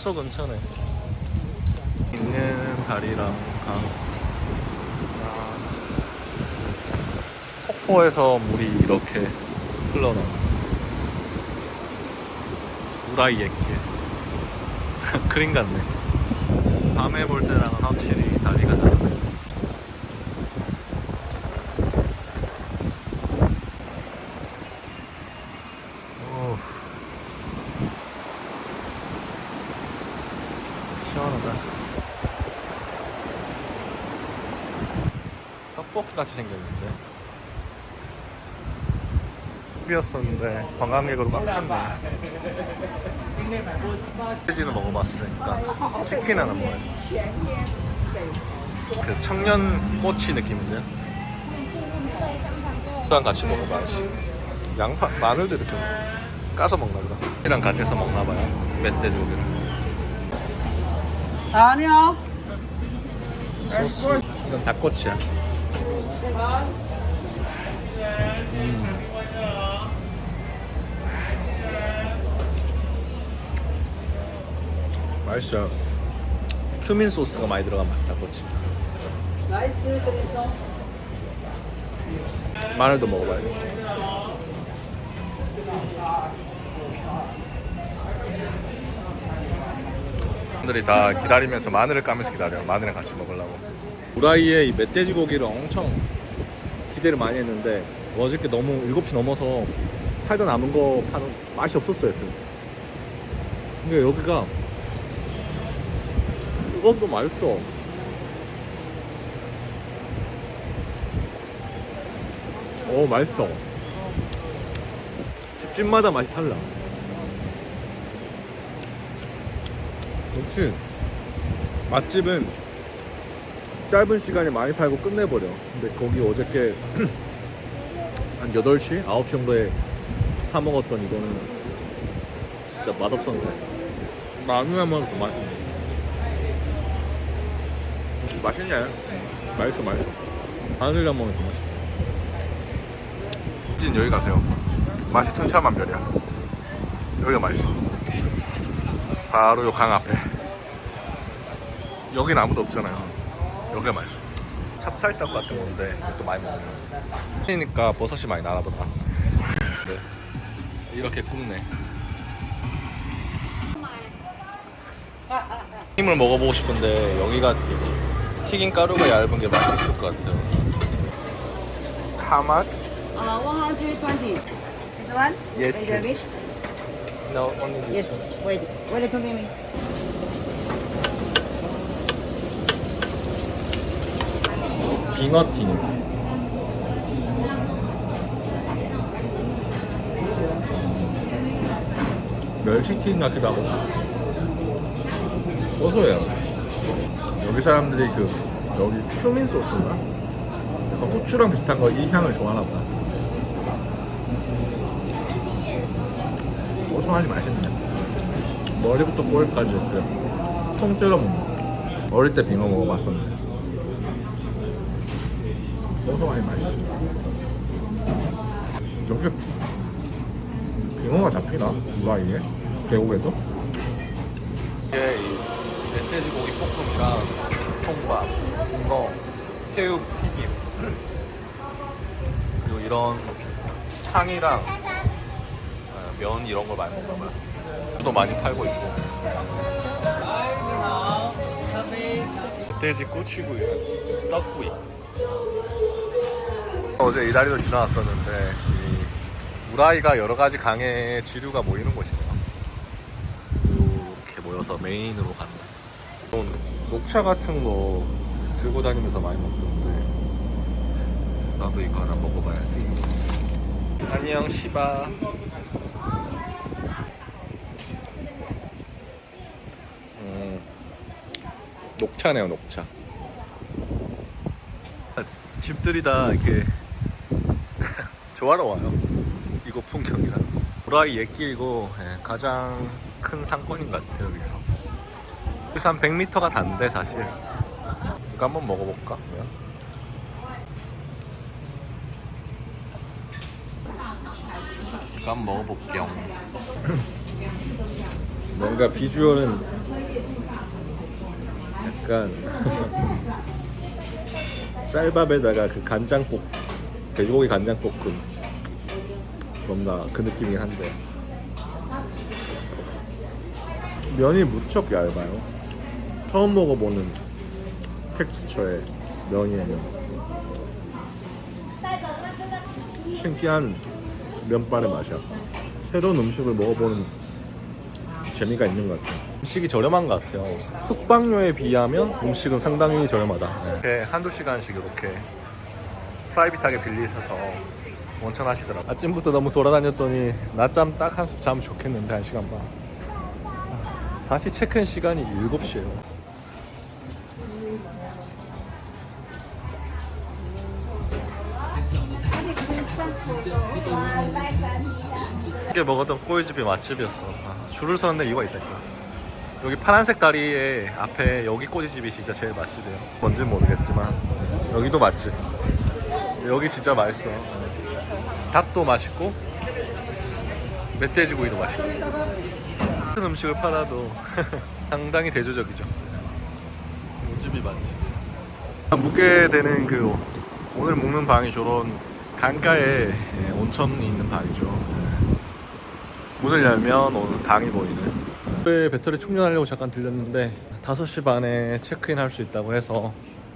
숙소 근처네. 있는 다리랑 강. 아, 폭포에서 물이 이렇게 흘러나. 우라이 옛길. 그림 같네. 밤에 볼 때랑은 확실히 다리가 다르네. 오. 시원하다. 떡볶이 같이 생겼는데. 비었었는데 관광객으로 꽉 찼네. 치즈는 먹어봤으니까 치킨은 안 먹어요. 그 청년 꼬치 느낌인데. 이랑 같이 먹어봐야지. 양파, 마늘도 이렇게 까서 먹나 보다. 이랑 같이 해서 먹나 봐요. 멧돼지고기랑. 아니요. 이건 닭꼬치야. 음. 맛있어요 큐민 소스가 많이 들어간 맛이다, 그렇지? 마늘도 먹어봐야 돼. 사람들이 다 기다리면서 마늘을 까면서 기다려요. 마늘을 같이 먹으려고. 우라이의 이 멧돼지 고기를 엄청 기대를 많이 했는데 어저께 너무 7시 넘어서 팔다 남은 거 파는 맛이 없었어요. 또. 근데 여기가 이것도 맛있어. 오 맛있어 집집마다 맛이 달라 역시 맛집은 짧은 시간에 많이 팔고 끝내버려 근데 거기 어저께 한 8시? 9시 정도에 사 먹었던 이거는 진짜 맛없었는데 먹으면 더 맛있네 맛있네 맛있어 맛있어 마늘이랑 먹으면 더 맛있어 진 여기 가세요. 맛이 천차만별이야. 여기가 맛있어. 바로 요 강 앞에. 여긴 아무도 없잖아요. 여기가 맛있어. 찹쌀떡 같은 건데 이것도 많이 먹으면. 그러니까 버섯이 많이 나나 보다. 네. 이렇게 굽네. 튀김을 먹어보고 싶은데 여기가 튀긴 가루가 얇은 게 맛있을 것 같아요. How much? Uh, 120. This one? Yes. No, only this Yes. Wait. Wait to me. 빙어튀김. 멸치튀김 같기도 하고. 고소해요. 여기 사람들이 그 여기 큐민 소스인가? 약간 후추랑 비슷한 거 이 향을 좋아하나 보다. 고소하니 맛있네. 머리부터 꼬리까지 이렇게 통째로 먹는 거. 어릴 때 빙어 먹어봤었는데 고소하니 맛있어. 여기 빙어가 잡히나? 우라이에? 계곡에서? 이게 이 멧돼지 고기 볶음이랑 통밥, 빙어, 새우 튀김 그리고 이런 탕이랑 어, 면 이런 걸 많이 먹나 봐요. 또 많이 팔고 있고. 멧돼지 꼬치구이, 떡구이. 어제 이 다리도 지나왔었는데 이 우라이가 여러 가지 강의 지류가 모이는 곳이네요. 이렇게 모여서 메인으로 가는. 녹차 같은 거 들고 다니면서 많이 먹던데 나도 이거 하나 먹어봐야지. 안녕 시바. 음, 녹차네요 녹차. 집들이 다 이렇게 조화로워요. 이곳 풍경이랑. 브라이 옛길이고 예, 가장 큰 상권인 것 같아요 여기서. 여기서 한 100m가 단데 사실. 이거 한번 먹어볼까? 그러면? 이거 한번 먹어볼게요. 뭔가 비주얼은 약간 쌀밥에다가 그 간장볶 돼지고기 간장볶음 뭔가 그 느낌이긴 한데 면이 무척 얇아요. 처음 먹어보는 텍스처의 면이에요. 신기한 면발의 맛이야. 새로운 음식을 먹어보는 재미가 있는 것 같아요. 음식이 저렴한 것 같아요. 숙박료에 비하면 음식은 상당히 저렴하다. 이렇게 한두 시간씩 이렇게 프라이빗하게 빌리셔서 원천 하시더라고요. 아침부터 너무 돌아다녔더니 낮잠 딱 한숨 자면 좋겠는데 한 시간 반. 다시 체크인 시간이 7시예요. 이게 먹었던 꼬이집이 맛집이었어. 아, 줄을 서는데 이유가 있다니까. 여기 파란색 다리에 앞에 여기 꼬지집이 진짜 제일 맛집이에요. 뭔지 모르겠지만 여기도 맛집. 여기 진짜 맛있어. 닭도 맛있고 멧돼지고기도 맛있고. 같은 음식을 팔아도 상당히 대조적이죠. 모집이 맛집. 묵게 되는 그 오늘 묵는 방이 저런 강가에 예, 온천이 있는 방이죠. 문을 열면 오늘 방이 보이는. 네, 배터리 충전하려고 잠깐 들렸는데 5시 반에 체크인 할 수 있다고 해서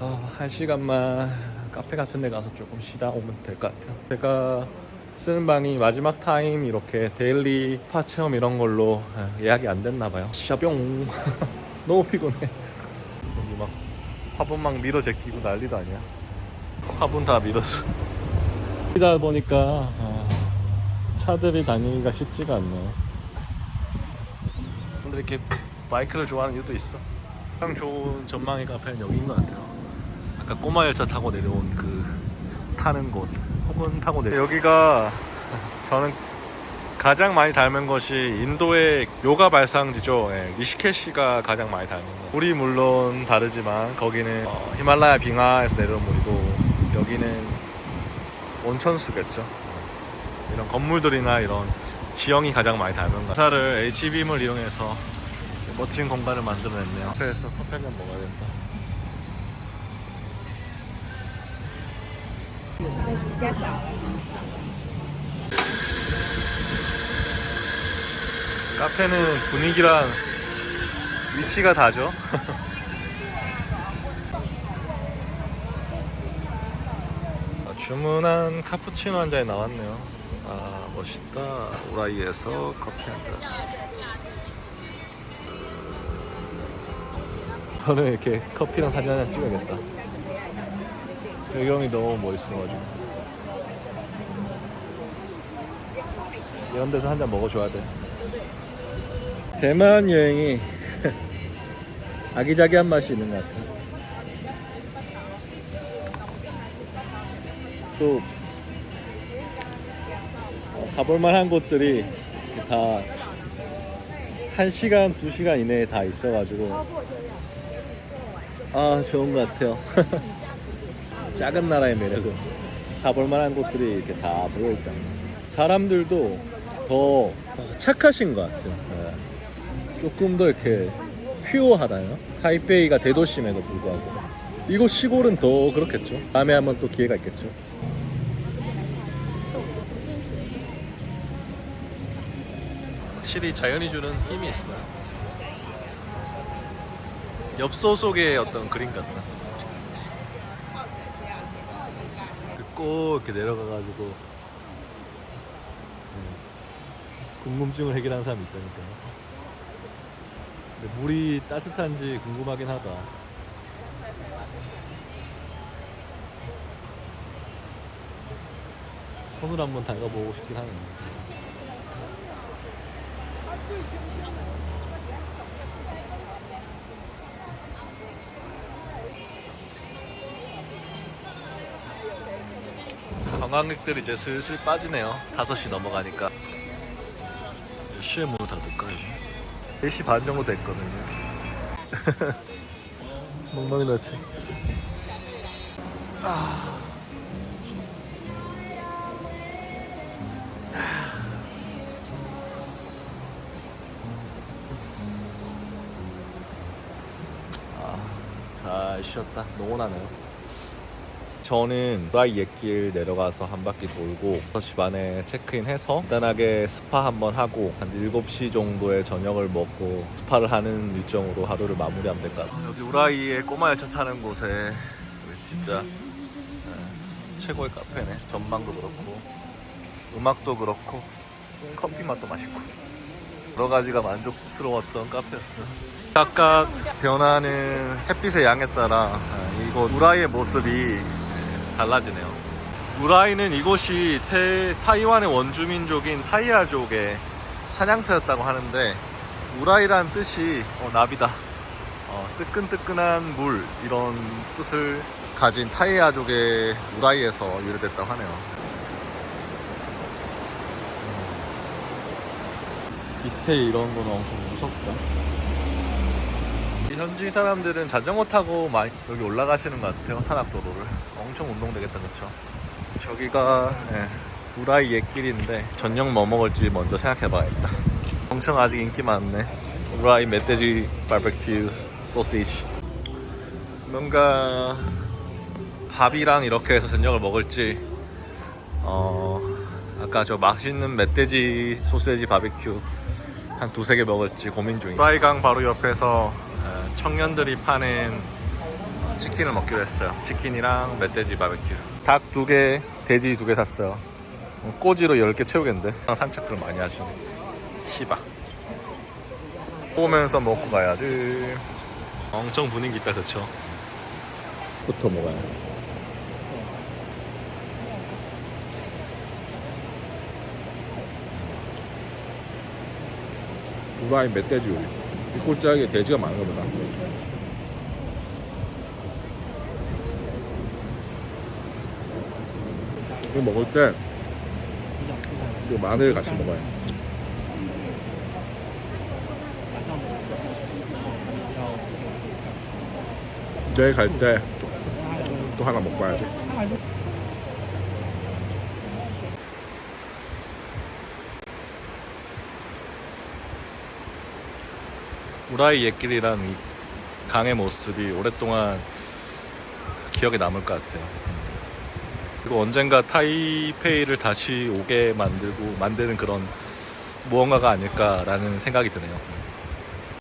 아, 한 시간만 카페 같은 데 가서 조금 쉬다 오면 될 것 같아요. 제가 쓰는 방이 마지막 타임 이렇게 데일리 파 체험 이런 걸로 예, 예약이 안 됐나 봐요. 샤뿅. 너무 피곤해. 여기 막 화분 막 밀어 제끼고 난리도 아니야. 화분 다 밀었어. 이다 보니까 아, 차들이 다니기가 쉽지가 않네요. 근데 이렇게 바이크를 좋아하는 이유도 있어. 가장 좋은 전망의 카페는 여기인 것 같아요. 아까 꼬마 열차 타고 내려온 그 타는 곳 혹은 타고 내려 여기가 저는 가장 많이 닮은 것이 인도의 요가 발상지죠. 예, 리시케시가 가장 많이 닮은 거. 물이 물론 다르지만 거기는 어, 히말라야 빙하에서 내려온 물이고 여기는 온천수겠죠. 이런 건물들이나 이런 지형이 가장 많이 닮은 것 같아요. 차를 HBM을 이용해서 멋진 공간을 만들어냈네요. 그래서 커피 한잔 먹어야 된다. 카페는 분위기랑 위치가 다죠. 아, 주문한 카푸치노 한 잔이 나왔네요. 아 멋있다. 우라이에서 커피 한 잔. 저는 이렇게 커피랑 사진 한장 찍어야겠다. 배경이 너무 멋있어가지고. 이런 데서 한 잔 먹어줘야 돼. 대만 여행이 아기자기한 맛이 있는 것 같아. 또 어, 가볼 만한 곳들이 다 1시간, 2시간 이내에 다 있어가지고 아 좋은 것 같아요 작은 나라의 매력은 가볼 만한 곳들이 이렇게 다 모여있다 사람들도 더 착하신 것 같아요. 네. 조금 더 이렇게 퓨어하다요? 타이페이가 대도심에도 불구하고. 이곳 시골은 더 그렇겠죠? 다음에 한번 또 기회가 있겠죠? 확실히 자연이 주는 힘이 있어요. 엽서 속의 어떤 그림 같다. 꼭 이렇게 내려가가지고 음, 궁금증을 해결하는 사람이 있다니까요 근데 물이 따뜻한지 궁금하긴 하다. 손을 한번 담가보고 싶긴 하네. 관광객들이 이제 슬슬 빠지네요. 5시 넘어가니까 몇 시에 문을 닫을까요? 4시 반 정도 됐거든요. 멍멍이 넣지. 아. 쉬었다. 노곤하네요 저는 우라이 옛길 내려가서 한 바퀴 돌고 6시 반에 체크인해서 간단하게 스파 한번 하고 한 7시 정도에 저녁을 먹고 스파를 하는 일정으로 하루를 마무리하면 될 것 같아요. 여기 우라이에 꼬마 열차 타는 곳에 진짜 네, 최고의 카페네. 전망도 그렇고 음악도 그렇고 커피 맛도 맛있고. 여러 가지가 만족스러웠던 카페였어요. 각각 변하는 햇빛의 양에 따라 아, 이곳 우라이의 모습이 달라지네요. 우라이는 이곳이 태- 타이완의 원주민족인 타이아족의 사냥터였다고 하는데 우라이란 뜻이 어, 나비다. 어, 뜨끈뜨끈한 물 이런 뜻을 가진 타이아족의 우라이에서 유래됐다고 하네요. 밑에 이런 거는 엄청 무섭다. 이 현지 사람들은 자전거 타고 많이 여기 올라가시는 것 같아요. 산악도로를. 엄청 운동되겠다, 그쵸? 저기가 예, 우라이 옛길인데 저녁 뭐 먹을지 먼저 생각해봐야겠다. 엄청 아직 인기 많네. 우라이 멧돼지 바베큐 소시지. 뭔가 밥이랑 이렇게 해서 저녁을 먹을지 어 아까 저 맛있는 멧돼지 소세지 바베큐 한 두세 개 먹을지 고민 중이에요. 프라이강 바로 옆에서 어, 청년들이 파는 치킨을 먹기로 했어요. 치킨이랑 멧돼지 바베큐. 닭 두 개, 돼지 두 개 샀어요. 어, 꼬지로 10개 채우겠는데. 산책들을 많이 하시네. 시바. 오면서 먹고 가야지. 엄청 분위기 있다, 그쵸? 부터 먹어요. 우라이 멧돼지 요리. 이 꼴짝에 돼지가 많은 거보다. 이거 먹을 때 이거 마늘 같이 먹어요. 내일 갈 때 또 하나 먹고 와야 돼. 우라이 옛길이란 이 강의 모습이 오랫동안 기억에 남을 것 같아요. 그리고 언젠가 타이페이를 다시 오게 만들고 만드는 그런 무언가가 아닐까라는 생각이 드네요.